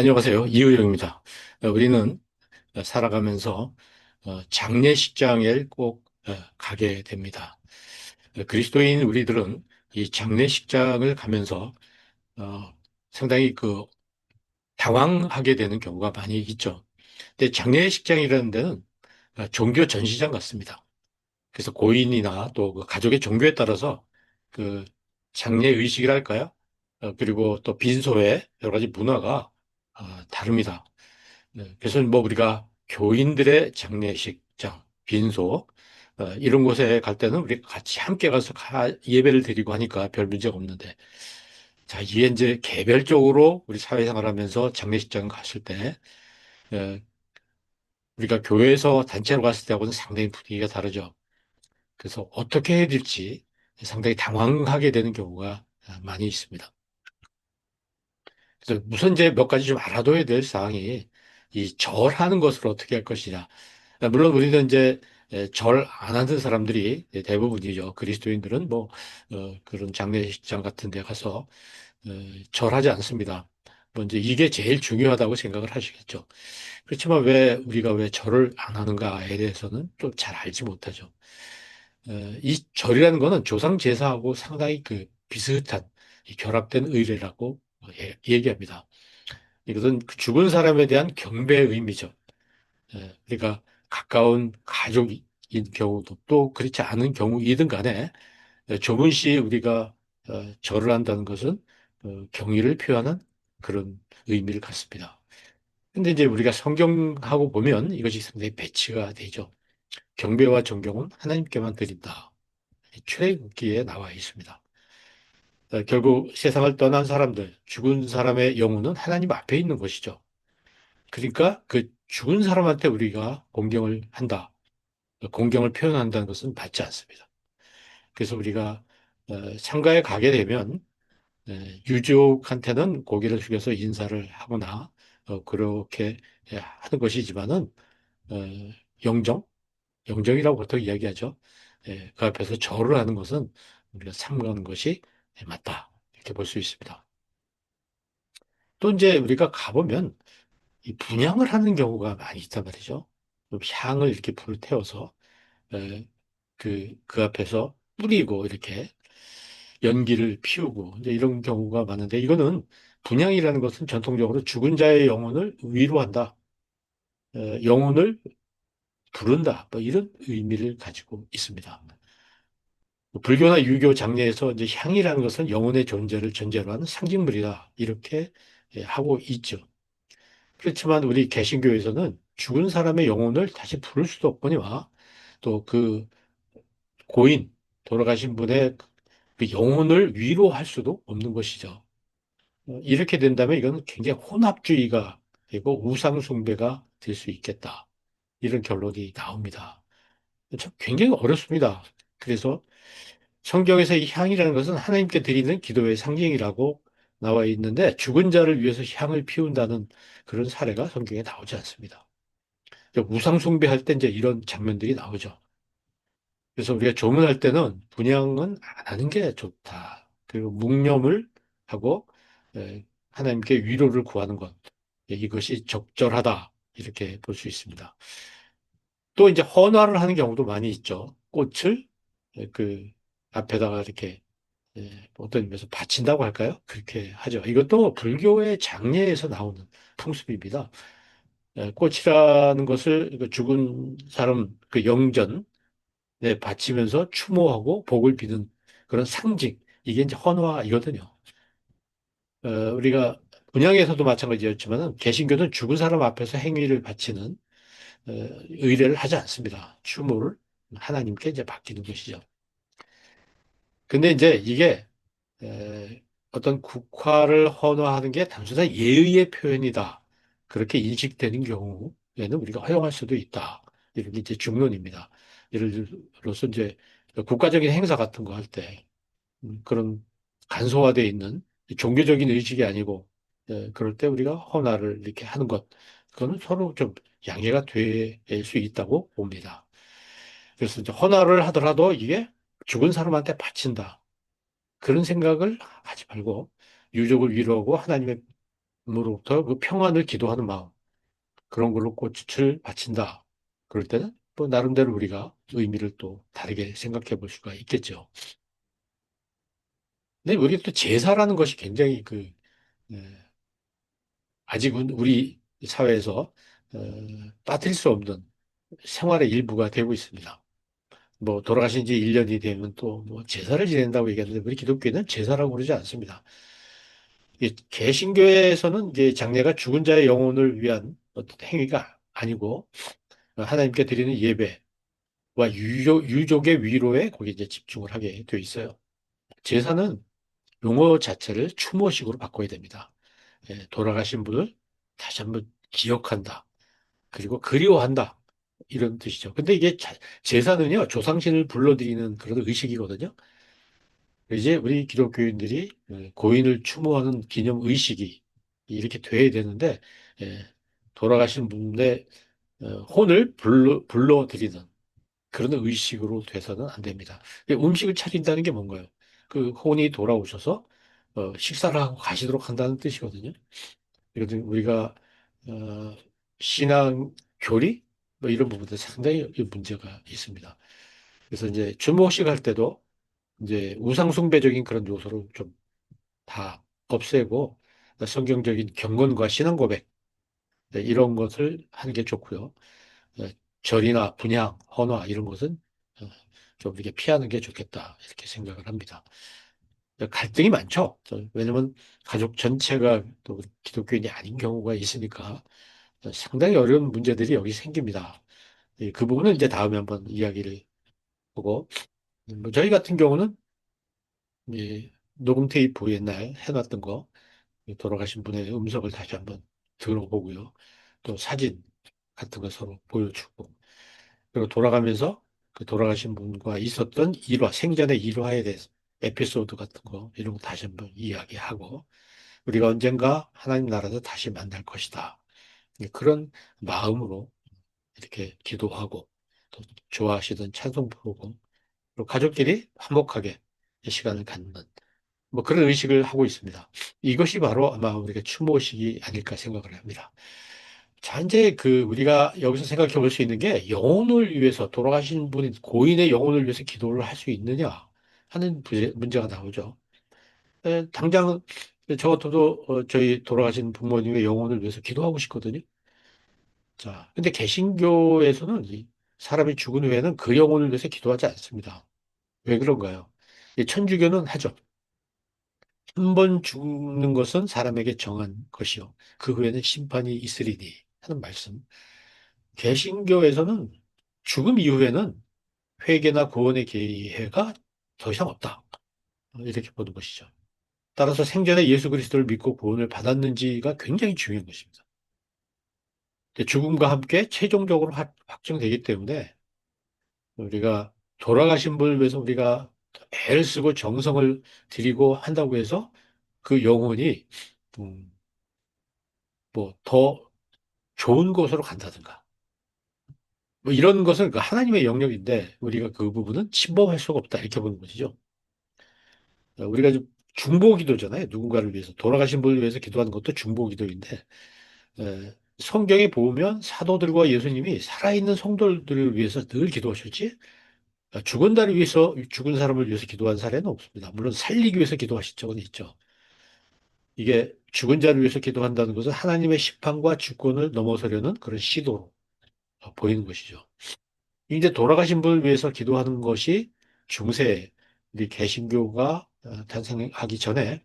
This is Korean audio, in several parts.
안녕하세요. 이의영입니다. 어, 우리는 살아가면서 어, 장례식장에 꼭 어, 가게 됩니다. 어, 그리스도인 우리들은 이 장례식장을 가면서 어, 상당히 그 당황하게 되는 경우가 많이 있죠. 근데 장례식장이라는 데는 어, 종교 전시장 같습니다. 그래서 고인이나 또그 가족의 종교에 따라서 그 장례 의식이랄까요? 어, 그리고 또 빈소의 여러 가지 문화가 어, 다릅니다. 네, 그래서 뭐 우리가 교인들의 장례식장, 빈소, 어, 이런 곳에 갈 때는 우리 같이 함께 가서 가- 예배를 드리고 하니까 별 문제가 없는데, 자, 이게 이제 개별적으로 우리 사회생활 하면서 장례식장 갔을 때, 어, 우리가 교회에서 단체로 갔을 때하고는 상당히 분위기가 다르죠. 그래서 어떻게 해야 될지 상당히 당황하게 되는 경우가 많이 있습니다. 그래서 우선 이제 몇 가지 좀 알아둬야 될 사항이 이 절하는 것을 어떻게 할 것이냐. 물론 우리는 이제 절 안 하는 사람들이 대부분이죠. 그리스도인들은 뭐 어, 그런 장례식장 같은 데 가서 어, 절하지 않습니다. 뭐 이제 이게 제일 중요하다고 생각을 하시겠죠. 그렇지만 왜 우리가 왜 절을 안 하는가에 대해서는 또잘 알지 못하죠. 어, 이 절이라는 거는 조상 제사하고 상당히 그 비슷한 이 결합된 의례라고 예- 얘기합니다. 이것은 그 죽은 사람에 대한 경배의 의미죠. 예, 그러니까 가까운 가족인 경우도 또 그렇지 않은 경우이든 간에 예, 조금씩 우리가 어, 절을 한다는 것은 어, 경의를 표하는 그런 의미를 갖습니다. 근데 이제 우리가 성경하고 보면 이것이 상당히 배치가 되죠. 경배와 존경은 하나님께만 드린다. 출애굽기에 나와 있습니다. 어, 결국 세상을 떠난 사람들, 죽은 사람의 영혼은 하나님 앞에 있는 것이죠. 그러니까 그 죽은 사람한테 우리가 공경을 한다. 공경을 표현한다는 것은 맞지 않습니다. 그래서 우리가 어, 상가에 가게 되면 에, 유족한테는 고개를 숙여서 인사를 하거나 어, 그렇게 예, 하는 것이지만은 어, 영정, 영정이라고 보통 이야기하죠. 예, 그 앞에서 절을 하는 것은 우리가 삼가는 것이 맞다. 이렇게 볼 수 있습니다. 또 이제 우리가 가보면 이 분향을 하는 경우가 많이 있단 말이죠. 좀 향을 이렇게 불을 태워서 에, 그, 그 앞에서 뿌리고 이렇게 연기를 피우고 이제 이런 경우가 많은데 이거는 분향이라는 것은 전통적으로 죽은 자의 영혼을 위로한다. 에, 영혼을 부른다. 뭐 이런 의미를 가지고 있습니다. 불교나 유교 장례에서 이제 향이라는 것은 영혼의 존재를 전제로 하는 상징물이다. 이렇게 예, 하고 있죠. 그렇지만 우리 개신교에서는 죽은 사람의 영혼을 다시 부를 수도 없거니와 또 그 고인, 돌아가신 분의 그 영혼을 위로할 수도 없는 것이죠. 어, 이렇게 된다면 이건 굉장히 혼합주의가 되고 우상숭배가 될 수 있겠다. 이런 결론이 나옵니다. 참 굉장히 어렵습니다. 그래서 성경에서 이 향이라는 것은 하나님께 드리는 기도의 상징이라고 나와 있는데 죽은 자를 위해서 향을 피운다는 그런 사례가 성경에 나오지 않습니다. 우상 숭배할 때 이제 이런 장면들이 나오죠. 그래서 우리가 조문할 때는 분양은 안 하는 게 좋다. 그리고 묵념을 하고 에, 하나님께 위로를 구하는 것 예, 이것이 적절하다 이렇게 볼 수 있습니다. 또 이제 헌화를 하는 경우도 많이 있죠. 꽃을 에, 그 앞에다가 이렇게 예, 어떤 의미에서 바친다고 할까요? 그렇게 하죠. 이것도 불교의 장례에서 나오는 풍습입니다. 예, 꽃이라는 것을 그 죽은 사람 그 영전에 바치면서 추모하고 복을 비는 그런 상징. 이게 이제 헌화이거든요. 어, 우리가 분양에서도 마찬가지였지만은 개신교는 죽은 사람 앞에서 행위를 바치는 어, 의례를 하지 않습니다. 추모를 하나님께 이제 맡기는 것이죠. 근데 이제 이게 에, 어떤 국화를 헌화하는 게 단순한 예의의 표현이다. 그렇게 인식되는 경우에는 우리가 허용할 수도 있다. 이런 게 이제 중론입니다. 예를 들어서 이제 국가적인 행사 같은 거 할 때, 음, 그런 간소화되어 있는 종교적인 의식이 아니고, 에, 그럴 때 우리가 헌화를 이렇게 하는 것, 그거는 서로 좀 양해가 될 수 있다고 봅니다. 그래서 이제 헌화를 하더라도 이게 죽은 사람한테 바친다. 그런 생각을 하지 말고 유족을 위로하고 하나님의 하나님으로부터 그 평안을 기도하는 마음, 그런 걸로 꽃을 바친다. 그럴 때는 뭐 나름대로 우리가 의미를 또 다르게 생각해 볼 수가 있겠죠. 근데 우리 또 제사라는 것이 굉장히 그, 에, 아직은 우리 사회에서 어, 빠뜨릴 수 없는 생활의 일부가 되고 있습니다. 뭐 돌아가신 지 1년이 되면 또 뭐 제사를 지낸다고 얘기하는데 우리 기독교는 제사라고 그러지 않습니다. 이 개신교에서는 이제 장례가 죽은 자의 영혼을 위한 어떤 행위가 아니고 하나님께 드리는 예배와 유족, 유족의 위로에 거기 이제 집중을 하게 되어 있어요. 제사는 용어 자체를 추모식으로 바꿔야 됩니다. 예, 돌아가신 분을 다시 한번 기억한다. 그리고 그리워한다. 이런 뜻이죠. 근데 이게 자- 제사는요, 조상신을 불러들이는 그런 의식이거든요. 이제 우리 기독교인들이 어, 고인을 추모하는 기념 의식이 이렇게 돼야 되는데, 예, 돌아가신 분의 어, 혼을 불러, 불러들이는 그런 의식으로 돼서는 안 됩니다. 음식을 차린다는 게 뭔가요? 그 혼이 돌아오셔서 어, 식사를 하고 가시도록 한다는 뜻이거든요. 이거는 우리가 어, 신앙 교리 뭐 이런 부분들 상당히 문제가 있습니다. 그래서 이제 주목식 할 때도 이제 우상숭배적인 그런 요소를 좀 다 없애고 성경적인 경건과 신앙 고백 네, 이런 것을 하는 게 좋고요. 네, 절이나 분향, 헌화 이런 것은 어, 좀 이렇게 피하는 게 좋겠다 이렇게 생각을 합니다. 갈등이 많죠. 왜냐면 가족 전체가 또 기독교인이 아닌 경우가 있으니까 상당히 어려운 문제들이 여기 생깁니다. 예, 그 부분은 이제 다음에 한번 이야기를 보고 뭐 저희 같은 경우는 이 녹음 테이프 옛날 해놨던 거 돌아가신 분의 음성을 다시 한번 들어보고요. 또 사진 같은 거 서로 보여주고 그리고 돌아가면서 그 돌아가신 분과 있었던 일화, 생전의 일화에 대해서 에피소드 같은 거 이런 거 다시 한번 이야기하고 우리가 언젠가 하나님 나라에서 다시 만날 것이다. 그런 마음으로 이렇게 기도하고 또 좋아하시던 찬송 부르고 가족끼리 화목하게 시간을 갖는 뭐 그런 의식을 하고 있습니다. 이것이 바로 아마 우리가 추모식이 아닐까 생각을 합니다. 자, 이제 그 우리가 여기서 생각해 볼 수 있는 게 영혼을 위해서 돌아가신 분이 고인의 영혼을 위해서 기도를 할 수 있느냐 하는 문제가 나오죠. 에, 당장 저 같아도 어, 저희 돌아가신 부모님의 영혼을 위해서 기도하고 싶거든요. 자, 근데 개신교에서는 이 사람이 죽은 후에는 그 영혼을 위해서 기도하지 않습니다. 왜 그런가요? 이 천주교는 하죠. 한 번 죽는 것은 사람에게 정한 것이요. 그 후에는 심판이 있으리니 하는 말씀. 개신교에서는 죽음 이후에는 회개나 구원의 기회가 더 이상 없다. 이렇게 보는 것이죠. 따라서 생전에 예수 그리스도를 믿고 구원을 받았는지가 굉장히 중요한 것입니다. 죽음과 함께 최종적으로 확- 확정되기 때문에 우리가 돌아가신 분을 위해서 우리가 애를 쓰고 정성을 들이고 한다고 해서 그 영혼이 음, 뭐더 좋은 곳으로 간다든가 뭐 이런 것은 그 하나님의 영역인데 우리가 그 부분은 침범할 수가 없다 이렇게 보는 것이죠. 우리가 좀 중보기도잖아요. 누군가를 위해서 돌아가신 분을 위해서 기도하는 것도 중보기도인데 에, 성경에 보면 사도들과 예수님이 살아있는 성도들을 위해서 늘 기도하셨지 죽은 자를 위해서 죽은 사람을 위해서 기도한 사례는 없습니다. 물론 살리기 위해서 기도하신 적은 있죠. 이게 죽은 자를 위해서 기도한다는 것은 하나님의 심판과 주권을 넘어서려는 그런 시도로 보이는 것이죠. 이제 돌아가신 분을 위해서 기도하는 것이 중세 우리 개신교가 어, 탄생하기 전에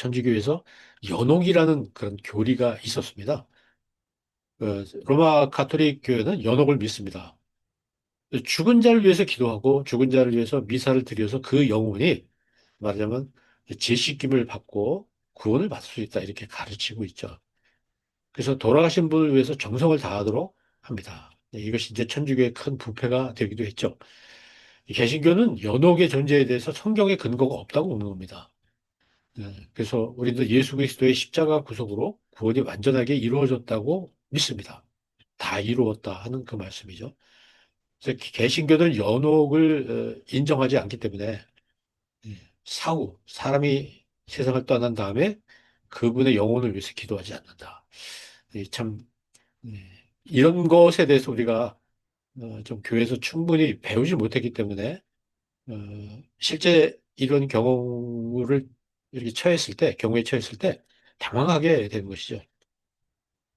천주교에서 연옥이라는 그런 교리가 있었습니다. 어, 로마 가톨릭 교회는 연옥을 믿습니다. 죽은 자를 위해서 기도하고 죽은 자를 위해서 미사를 드려서 그 영혼이 말하자면 재씻김을 받고 구원을 받을 수 있다 이렇게 가르치고 있죠. 그래서 돌아가신 분을 위해서 정성을 다하도록 합니다. 네, 이것이 이제 천주교의 큰 부패가 되기도 했죠. 개신교는 연옥의 존재에 대해서 성경의 근거가 없다고 보는 겁니다. 네, 그래서 우리도 예수 그리스도의 십자가 구속으로 구원이 완전하게 이루어졌다고 믿습니다. 다 이루었다 하는 그 말씀이죠. 그래서 개신교는 연옥을 어, 인정하지 않기 때문에 예, 사후 사람이 세상을 떠난 다음에 그분의 영혼을 위해서 기도하지 않는다. 이 참, 예, 이런 것에 대해서 우리가 어, 좀 교회에서 충분히 배우지 못했기 때문에 어, 실제 이런 경우를 이렇게 처했을 때, 경우에 처했을 때 당황하게 되는 것이죠.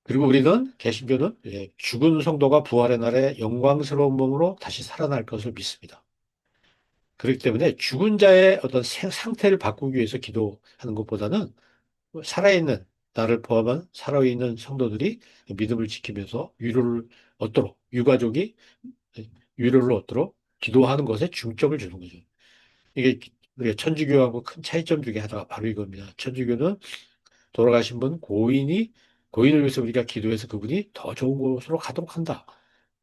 그리고 우리는 개신교는 예, 죽은 성도가 부활의 날에 영광스러운 몸으로 다시 살아날 것을 믿습니다. 그렇기 때문에 죽은 자의 어떤 생- 상태를 바꾸기 위해서 기도하는 것보다는 살아있는 나를 포함한 살아있는 성도들이 믿음을 지키면서 위로를 얻도록 유가족이 위로를 얻도록 기도하는 것에 중점을 주는 거죠. 이게 우리가 천주교하고 큰 차이점 중에 하나가 바로 이겁니다. 천주교는 돌아가신 분 고인이 고인을 위해서 우리가 기도해서 그분이 더 좋은 곳으로 가도록 한다.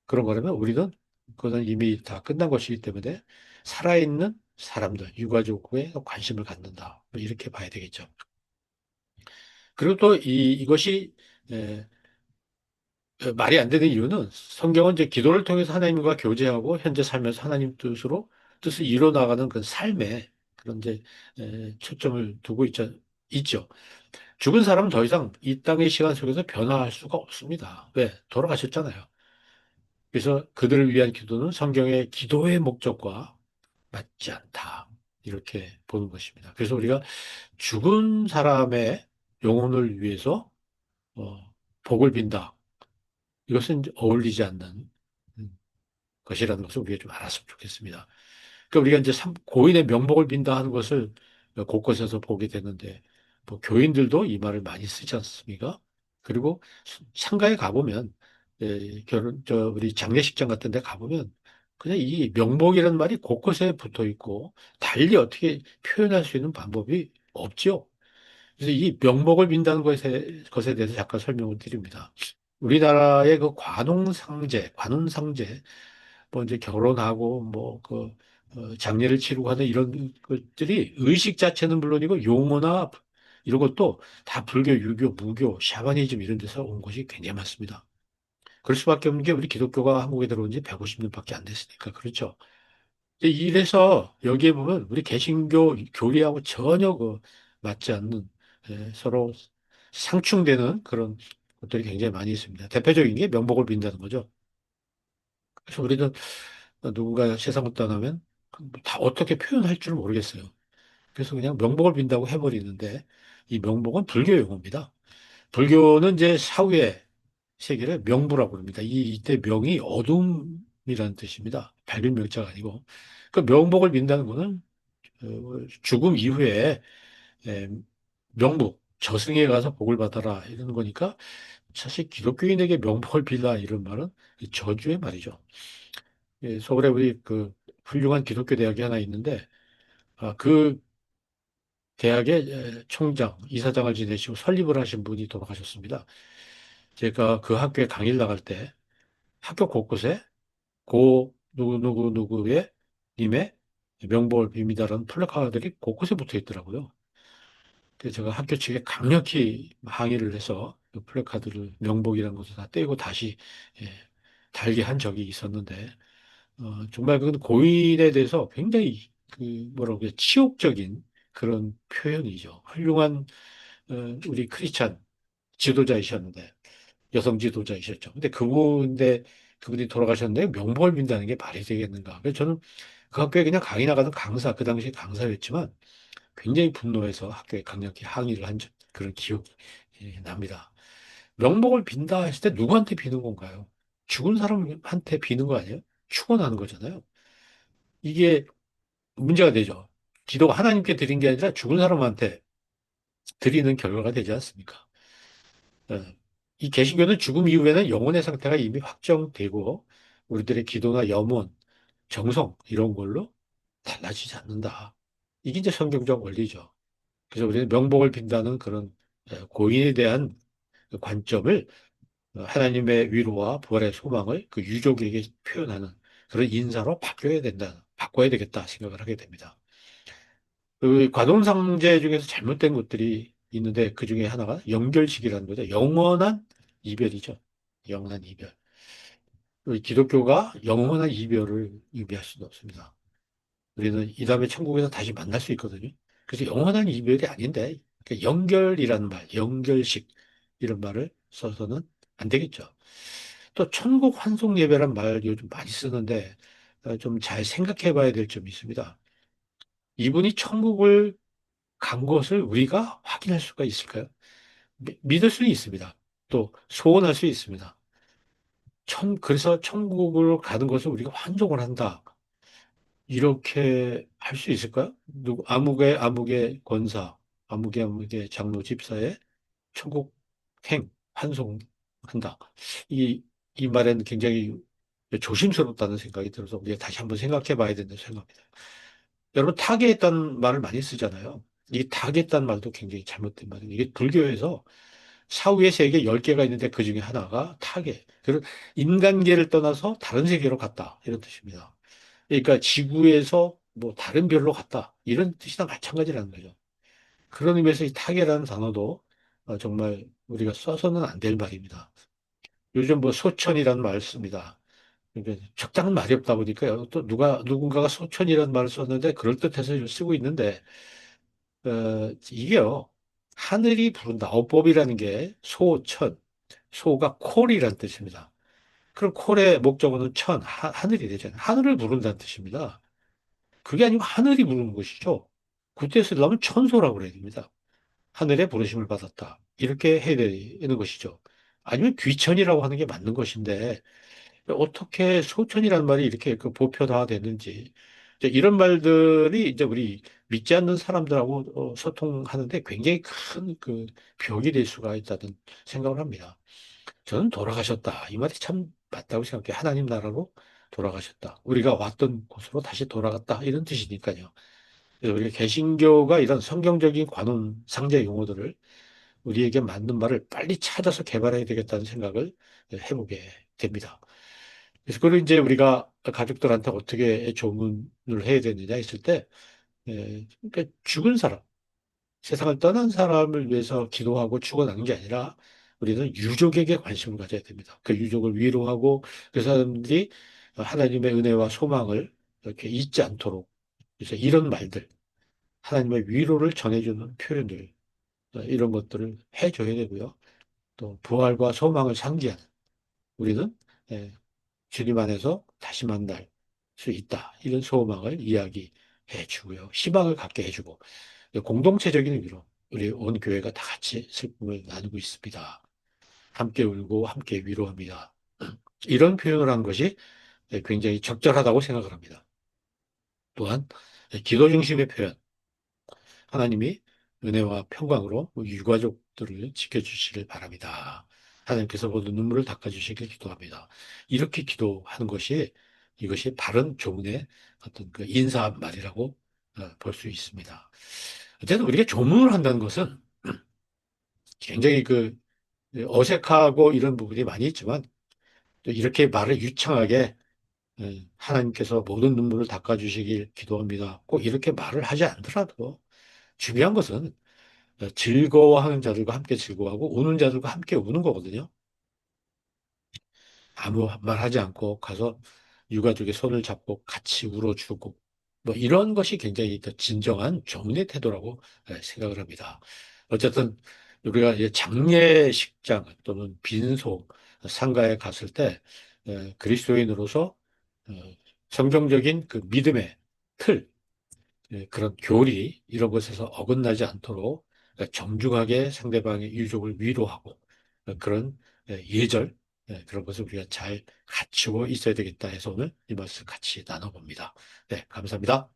그런 거라면 우리는 그거는 이미 다 끝난 것이기 때문에 살아있는 사람들, 유가족에 관심을 갖는다. 뭐 이렇게 봐야 되겠죠. 그리고 또 이, 이것이 에, 에, 말이 안 되는 이유는 성경은 이제 기도를 통해서 하나님과 교제하고 현재 살면서 하나님 뜻으로 뜻을 이뤄 나가는 그 삶에 그런 이제 에, 초점을 두고 있죠. 있죠. 죽은 사람은 더 이상 이 땅의 시간 속에서 변화할 수가 없습니다. 왜? 돌아가셨잖아요. 그래서 그들을 위한 기도는 성경의 기도의 목적과 맞지 않다. 이렇게 보는 것입니다. 그래서 우리가 죽은 사람의 영혼을 위해서 어, 복을 빈다. 이것은 어울리지 않는 음, 것이라는 것을 우리가 좀 알았으면 좋겠습니다. 그러니까 우리가 이제 참 고인의 명복을 빈다 하는 것을 곳곳에서 보게 되는데, 뭐 교인들도 이 말을 많이 쓰지 않습니까? 그리고 상가에 가보면, 예, 결혼, 저, 우리 장례식장 같은 데 가보면, 그냥 이 명복이라는 말이 곳곳에 붙어 있고, 달리 어떻게 표현할 수 있는 방법이 없죠. 그래서 이 명복을 빈다는 것에, 것에 대해서 잠깐 설명을 드립니다. 우리나라의 그 관혼상제, 관혼상제, 뭐 이제 결혼하고 뭐 그 장례를 치르고 하는 이런 것들이 의식 자체는 물론이고 용어나 이런 것도 다 불교, 유교, 무교, 샤머니즘 이런 데서 온 것이 굉장히 많습니다. 그럴 수밖에 없는 게 우리 기독교가 한국에 들어온 지 150년밖에 안 됐으니까 그렇죠. 이래서 여기에 보면 우리 개신교 교리하고 전혀 그 맞지 않는 예, 서로 상충되는 그런 것들이 굉장히 많이 있습니다. 대표적인 게 명복을 빈다는 거죠. 그래서 우리는 누군가 세상을 떠나면 다 어떻게 표현할 줄 모르겠어요. 그래서 그냥 명복을 빈다고 해버리는데 이 명복은 불교 용어입니다. 불교는 이제 사후의 세계를 명부라고 합니다. 이 이때 명이 어둠이라는 뜻입니다. 밝은 명자가 아니고 그 명복을 빈다는 것은 어, 죽음 이후에 에, 명복 저승에 가서 복을 받아라 이런 거니까 사실 기독교인에게 명복을 빌라 이런 말은 저주의 말이죠. 예, 서울에 우리 그 훌륭한 기독교 대학이 하나 있는데 아, 그 대학의 에, 총장, 이사장을 지내시고 설립을 하신 분이 돌아가셨습니다. 제가 그 학교에 강의를 나갈 때 학교 곳곳에 고 누구누구누구의 님의 명복을 빕니다라는 플래카드들이 곳곳에 붙어 있더라고요. 그래서 제가 학교 측에 강력히 항의를 해서 그 플래카드를 명복이라는 것을 다 떼고 다시 예, 달게 한 적이 있었는데 어, 정말 그건 고인에 대해서 굉장히 그 뭐라고 그래 치욕적인 그런 표현이죠. 훌륭한 어, 우리 크리스찬 지도자이셨는데 여성 지도자이셨죠. 근데 그분데 그분이 돌아가셨는데 명복을 빈다는 게 말이 되겠는가? 그래서 저는 그 학교에 그냥 강의 나가던 강사 그 당시 강사였지만 굉장히 분노해서 학교에 강력히 항의를 한 적- 그런 기억이 예, 납니다. 명복을 빈다 했을 때 누구한테 비는 건가요? 죽은 사람한테 비는 거 아니에요? 축원하는 거잖아요. 이게 문제가 되죠. 기도가 하나님께 드린 게 아니라 죽은 사람한테 드리는 결과가 되지 않습니까? 어, 이 개신교는 죽음 이후에는 영혼의 상태가 이미 확정되고 우리들의 기도나 염원, 정성 이런 걸로 달라지지 않는다. 이게 이제 성경적 원리죠. 그래서 우리는 명복을 빈다는 그런 어, 고인에 대한 그 관점을 어, 하나님의 위로와 부활의 소망을 그 유족에게 표현하는 그런 인사로 바뀌어야 된다, 바꿔야 되겠다 생각을 하게 됩니다. 그 관혼상제 중에서 잘못된 것들이 있는데 그 중에 하나가 연결식이라는 거죠. 영원한 이별이죠. 영원한 이별. 우리 기독교가 영원한 이별을 의미할 수는 없습니다. 우리는 이 다음에 천국에서 다시 만날 수 있거든요. 그래서 영원한 이별이 아닌데 그 연결이라는 말, 연결식 이런 말을 써서는 안 되겠죠. 또 천국 환송 예배란 말 요즘 많이 쓰는데 어, 좀잘 생각해 봐야 될 점이 있습니다. 이분이 천국을 간 것을 우리가 확인할 수가 있을까요? 미- 믿을 수는 있습니다. 또 소원할 수 있습니다. 천, 그래서 천국으로 가는 것을 우리가 환송을 한다. 이렇게 할 수 있을까요? 누구, 아무개, 아무개 권사, 아무개, 아무개 장로 집사의 천국 행, 환송한다. 이, 이 말에는 굉장히 조심스럽다는 생각이 들어서 우리가 다시 한번 생각해 봐야 된다는 생각입니다. 여러분, 타계했다는 말을 많이 쓰잖아요. 이 타계했다는 말도 굉장히 잘못된 말이에요. 이게 불교에서 사후의 세계 10개가 있는데 그 중에 하나가 타계. 그런 인간계를 떠나서 다른 세계로 갔다. 이런 뜻입니다. 그러니까 지구에서 뭐 다른 별로 갔다. 이런 뜻이나 마찬가지라는 거죠. 그런 의미에서 이 타계라는 단어도 어, 정말 우리가 써서는 안 될 말입니다. 요즘 뭐 소천이라는 말을 씁니다. 그러니까 적당한 말이 없다 보니까 또 누가 누군가가 소천이라는 말을 썼는데 그럴듯해서 쓰고 있는데 어, 이게요 하늘이 부른다 어법이라는 게 소천 소가 콜이라는 뜻입니다. 그럼 콜의 목적어는 천 하, 하늘이 되잖아요. 하늘을 부른다는 뜻입니다. 그게 아니고 하늘이 부르는 것이죠. 그때 쓰려면 천소라고 그래야 됩니다. 하늘의 부르심을 받았다. 이렇게 해야 되는 것이죠. 아니면 귀천이라고 하는 게 맞는 것인데 어떻게 소천이라는 말이 이렇게 그 보편화됐는지 이제 이런 말들이 이제 우리 믿지 않는 사람들하고 어, 소통하는데 굉장히 큰 그 벽이 될 수가 있다는 생각을 합니다. 저는 돌아가셨다. 이 말이 참 맞다고 생각해요. 하나님 나라로 돌아가셨다. 우리가 왔던 곳으로 다시 돌아갔다. 이런 뜻이니까요. 그래서 우리 개신교가 이런 성경적인 관원 상제 용어들을 우리에게 맞는 말을 빨리 찾아서 개발해야 되겠다는 생각을 해보게 됩니다. 그래서 그걸 이제 우리가 가족들한테 어떻게 조문을 해야 되느냐 했을 때, 에, 그러니까 죽은 사람, 세상을 떠난 사람을 위해서 기도하고 축원하는 게 아니라 우리는 유족에게 관심을 가져야 됩니다. 그 유족을 위로하고 그 사람들이 하나님의 은혜와 소망을 이렇게 잊지 않도록 그래서 이런 말들, 하나님의 위로를 전해주는 표현들 어, 이런 것들을 해줘야 되고요. 또 부활과 소망을 상기하는 우리는 예, 주님 안에서 다시 만날 수 있다. 이런 소망을 이야기해 주고요. 희망을 갖게 해주고 공동체적인 의미로 우리 온 교회가 다 같이 슬픔을 나누고 있습니다. 함께 울고 함께 위로합니다. 이런 표현을 한 것이 굉장히 적절하다고 생각을 합니다. 또한 기도 중심의 표현, 하나님이 은혜와 평강으로 유가족들을 지켜주시길 바랍니다. 하나님께서 모든 눈물을 닦아주시길 기도합니다. 이렇게 기도하는 것이 이것이 바른 조문의 어떤 그 인사 말이라고 어, 볼수 있습니다. 어쨌든 우리가 조문을 한다는 것은 굉장히 그 어색하고 이런 부분이 많이 있지만 또 이렇게 말을 유창하게 예, 하나님께서 모든 눈물을 닦아주시길 기도합니다. 꼭 이렇게 말을 하지 않더라도 중요한 것은 즐거워하는 자들과 함께 즐거워하고 우는 자들과 함께 우는 거거든요. 아무 말 하지 않고 가서 유가족의 손을 잡고 같이 울어주고 뭐 이런 것이 굉장히 더 진정한 정의 태도라고 예, 생각을 합니다. 어쨌든 우리가 장례식장 또는 빈소 상가에 갔을 때 예, 그리스도인으로서 어, 성경적인 그 믿음의 틀 예, 그런 교리 이런 것에서 어긋나지 않도록 정중하게 상대방의 유족을 위로하고 그런 예, 예절 예, 그런 것을 우리가 잘 갖추고 있어야 되겠다 해서 오늘 이 말씀 같이 나눠봅니다. 네, 감사합니다.